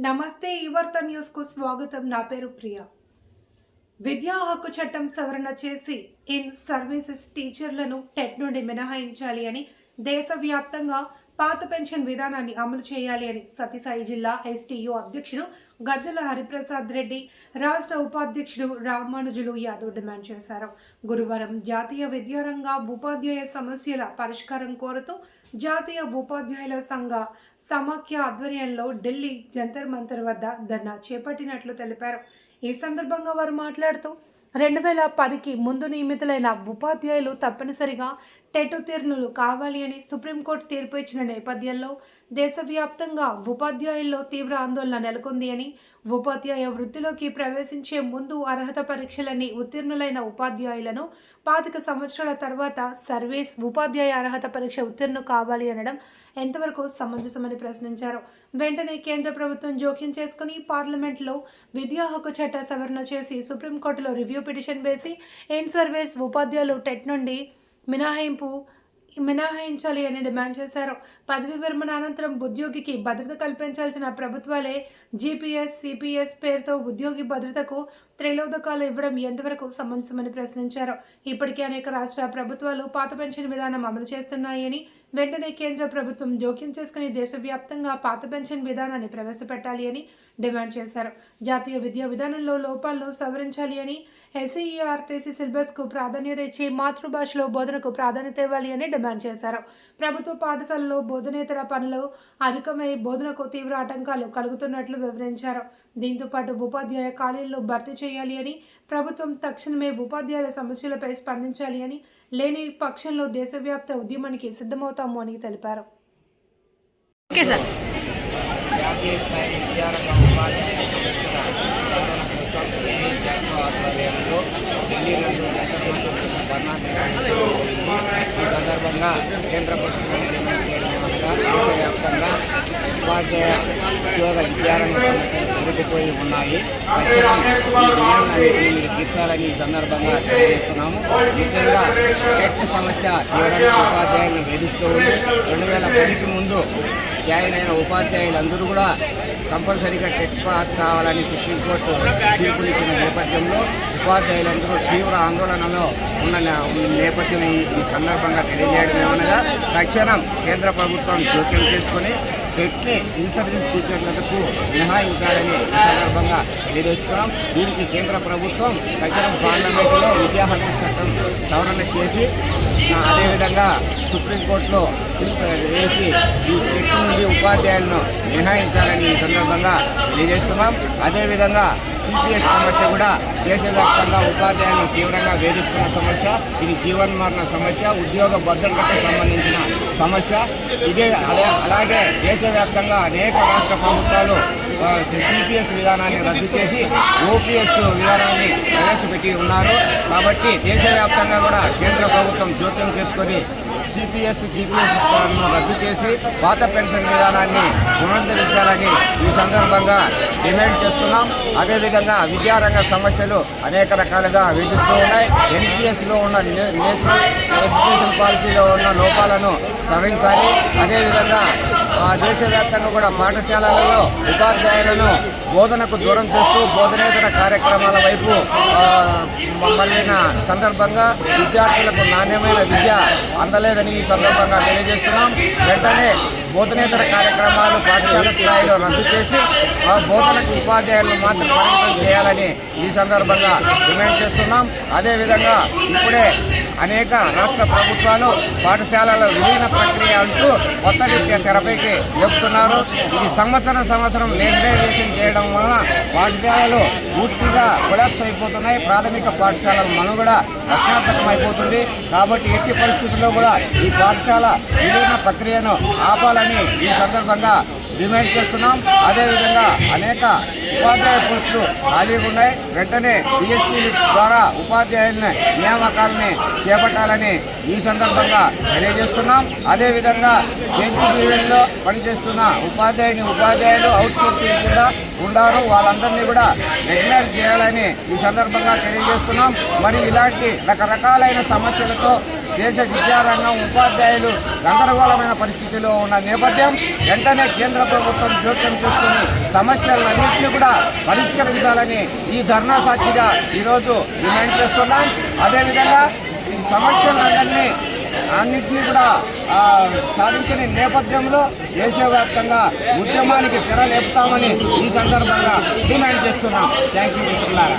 నమస్తే ఈ వార్త స్వాగతం. నా పేరు ప్రియ. విద్యా హక్కు చట్టం సవరణ చేసి ఇన్ సర్వీసెస్ టీచర్లను టెట్ నుండి మినహాయించాలి అని దేశవ్యాప్తంగా పాత పెన్షన్ విధానాన్ని అమలు చేయాలి అని సత్యసాయి జిల్లా ఎస్టీయు అధ్యక్షుడు గద్దెల హరిప్రసాద్ రెడ్డి రాష్ట్ర ఉపాధ్యక్షుడు రామానుజులు యాదవ్ డిమాండ్ చేశారు. గురువారం జాతీయ విద్యారంగ ఉపాధ్యాయ సమస్యల పరిష్కారం కోరుతూ జాతీయ ఉపాధ్యాయుల సంఘ సమాఖ్య ఆధ్వర్యంలో ఢిల్లీ జంతర్ మంతర్ వద్ద ధర్నా చేపట్టినట్లు తెలిపారు. ఈ సందర్భంగా వారు మాట్లాడుతూ రెండు వేల పదికి ముందు నియమితులైన ఉపాధ్యాయులు తప్పనిసరిగా టెట్ ఉత్తీర్ణులు కావాలి అని సుప్రీంకోర్టు తీర్పు ఇచ్చిన నేపథ్యంలో దేశవ్యాప్తంగా ఉపాధ్యాయుల్లో తీవ్ర ఆందోళన నెలకొంది అని ఉపాధ్యాయ వృత్తిలోకి ప్రవేశించే ముందు అర్హత పరీక్షలని ఉత్తీర్ణులైన ఉపాధ్యాయులను పాతిక సంవత్సరాల తర్వాత సర్వీస్ ఉపాధ్యాయ అర్హత పరీక్ష ఉత్తీర్ణు కావాలి అనడం ఎంతవరకు సమంజసమని ప్రశ్నించారు. వెంటనే కేంద్ర ప్రభుత్వం జోక్యం చేసుకుని పార్లమెంట్లో విద్యా హక్కు చట్ట సవరణ చేసి సుప్రీంకోర్టులో రివ్యూ పిటిషన్ వేసి ఇన్ సర్వీస్ ఉపాధ్యాయులు టెట్ నుండి మినహాయింపు మినహాయించాలి అని డిమాండ్ చేశారు. పదవి విరమణ అనంతరం ఉద్యోగికి భద్రత కల్పించాల్సిన ప్రభుత్వాలే జీపీఎస్ సిపిఎస్ పేరుతో ఉద్యోగి భద్రతకు త్రైలోదకాలు ఇవ్వడం ఎంతవరకు సమంజసమని ప్రశ్నించారు. ఇప్పటికే అనేక రాష్ట్ర ప్రభుత్వాలు పాత పెన్షన్ విధానం అమలు చేస్తున్నాయని వెంటనే కేంద్ర ప్రభుత్వం జోక్యం చేసుకుని దేశవ్యాప్తంగా పాత పెన్షన్ విధానాన్ని ప్రవేశపెట్టాలి అని డిమాండ్ చేశారు. జాతీయ విద్యా విధానంలో లోపాలను సవరించాలి అని ఎస్ఈఆర్టీసీ సిలబస్కు ప్రాధాన్యత ఇచ్చి మాతృభాషలో బోధనకు ప్రాధాన్యత ఇవ్వాలి అని డిమాండ్ చేశారు. ప్రభుత్వ పాఠశాలలో బోధనేతర పనులు అధికమై బోధనకు తీవ్ర ఆటంకాలు కలుగుతున్నట్లు వివరించారు. దీంతో పాటు ఉపాధ్యాయ ఖాళీల్లో భర్తీ చేయాలి అని ప్రభుత్వం తక్షణమే ఉపాధ్యాయుల సమస్యలపై స్పందించాలి అని లేని పక్షంలో దేశవ్యాప్త ఉద్యమానికి సిద్ధమవుతాము అని తెలిపారు. Okay sir. జాతీయ స్థాయి విద్యారంగ ఉపాధ్యాయ సమస్యల సాధన కోసం ఏఐ జాతీయ ఆధ్వర్యంలో ఢిల్లీ నందు జంతర్ మంతర్ ధర్నా నిర్వహించడం ఈ సందర్భంగా కేంద్ర ప్రభుత్వం డిమాండ్ చేయడం ఏమనగా దేశవ్యాప్తంగా ఉపాధ్యాయ ఉద్యోగ విద్యారంగ సమస్యలు పెరిగిపోయి ఉన్నాయి. ఈ డిమాండ్లన్నింటినీ మీరు తీర్చాలని ఈ సందర్భంగా తెలియజేస్తున్నాము. ముఖ్యంగా టెట్ సమస్య తీవ్రంగా ఉపాధ్యాయులను వేధిస్తూ ఉంది. రెండు వేల పదికి ముందు జాయిన్ అయిన ఉపాధ్యాయులందరూ కూడా కంపల్సరీగా టెట్ పాస్ కావాలని సుప్రీంకోర్టు తీర్పునిచ్చిన నేపథ్యంలో ఉపాధ్యాయులందరూ తీవ్ర ఆందోళనలో ఉన్న నేపథ్యం ఈ- సందర్భంగా తెలియజేయడం ఏమనగా తక్షణం కేంద్ర ప్రభుత్వం జోక్యం చేసుకొని టెట్ని ఇన్సర్జెన్స్ టీచర్లకు మినహాయించాలని ఈ సందర్భంగా తెలియజేస్తున్నాం దీనికి కేంద్ర ప్రభుత్వం ప్రజల పార్లమెంటులో విద్యా హక్కు చట్టం సవరణ చేసి అదేవిధంగా సుప్రీంకోర్టులో వేసి ఈ టెట్ నుండి ఉపాధ్యాయులను మినహాయించాలని ఈ సందర్భంగా తెలియజేస్తున్నాం అదేవిధంగా సిపిఎస్ సమస్య కూడా దేశవ్యాప్తంగా ఉపాధ్యాయులను తీవ్రంగా వేధిస్తున్న సమస్య ఇది జీవన్మరణ సమస్య ఉద్యోగ భద్రతకు సంబంధించిన సమస్య. ఇదే అదే అలాగే దేశవ్యాప్తంగా అనేక రాష్ట్ర ప్రభుత్వాలు సిపిఎస్ విధానాన్ని రద్దు చేసి ఓపీఎస్ విధానాన్ని ప్రవేశపెట్టి ఉన్నారు. కాబట్టి దేశవ్యాప్తంగా కూడా కేంద్ర ప్రభుత్వం జోక్యం చేసుకొని సిపిఎస్ జిపిఎస్ స్థానాలను రద్దు చేసి పాత పెన్షన్ విధానాన్ని పునరుద్ధరించాలని ఈ సందర్భంగా డిమాండ్ చేస్తున్నాం. అదేవిధంగా విద్యారంగ సమస్యలు అనేక రకాలుగా వేధిస్తూ ఉన్నాయి. ఎన్పిఎస్లో ఉన్న నేషనల్ ఎడ్యుకేషన్ పాలసీలో ఉన్న లోపాలను సవరించాలి. అదేవిధంగా దేశవ్యాప్తంగా కూడా పాఠశాలలలో ఉపాధ్యాయులను బోధనకు దూరం చేస్తూ బోధనేతర కార్యక్రమాల వైపు మళ్ళిన సందర్భంగా విద్యార్థులకు నాణ్యమైన విద్య అందలేదని ఈ సందర్భంగా తెలియజేస్తున్నాం. వెంటనే బోధనేతర కార్యక్రమాలు పాఠశాల స్థాయిలో రద్దు చేసి ఆ బోధనకు ఉపాధ్యాయులను మాత్రం పరిమితం చేయాలని ఈ సందర్భంగా డిమాండ్ చేస్తున్నాం. అదేవిధంగా ఇప్పుడే అనేక రాష్ట్ర ప్రభుత్వాలు పాఠశాలల విలీన ప్రక్రియ అంటూ కొత్త రీత్యా తెరపైకి చెప్తున్నారు. ఇది సంవత్సరం సంవత్సరం లేబరైజేషన్ చేయడం వలన పాఠశాలలు పూర్తిగా కొలాప్స్ అయిపోతున్నాయి. ప్రాథమిక పాఠశాలల మనుగడ ప్రశ్నార్థకం అయిపోతుంది కాబట్టి ఎట్టి పరిస్థితుల్లో కూడా ఈ పాఠశాల విలీన ప్రక్రియను ఆపాలని ఈ సందర్భంగా డిమాండ్ చేస్తున్నాం. అదేవిధంగా అనేక ఉపాధ్యాయ పోస్టులు ఖాళీగా ఉన్నాయి. వెంటనే డిఎస్సి ద్వారా ఉపాధ్యాయులని నియామకాలని చేపట్టాలని ఈ సందర్భంగా తెలియజేస్తున్నాం. అదేవిధంగా కేజీబీవీలో పనిచేస్తున్న ఉపాధ్యాయుని ఉపాధ్యాయులు అవుట్ సోర్సింగ్ కింద ఉన్నారు. వాళ్ళందరినీ కూడా రెగ్యులర్ చేయాలని ఈ సందర్భంగా తెలియజేస్తున్నాం. మరి ఇలాంటి రకరకాలైన సమస్యలతో దేశ విద్యారంగం ఉపాధ్యాయులు గందరగోళమైన పరిస్థితిలో ఉన్న నేపథ్యం వెంటనే కేంద్ర ప్రభుత్వం జోక్యం చేసుకుని సమస్యలన్నింటినీ కూడా పరిష్కరించాలని ఈ ధర్నా సాక్షిగా ఈరోజు డిమాండ్ చేస్తున్నాం. అదేవిధంగా ఈ సమస్యలన్నింటినీ అన్నింటినీ కూడా సాధించిన నేపథ్యంలో దేశవ్యాప్తంగా ఉద్యమానికి తెరలేపుతామని ఈ సందర్భంగా డిమాండ్ చేస్తున్నాం. థ్యాంక్ యూ మిత్రులారా.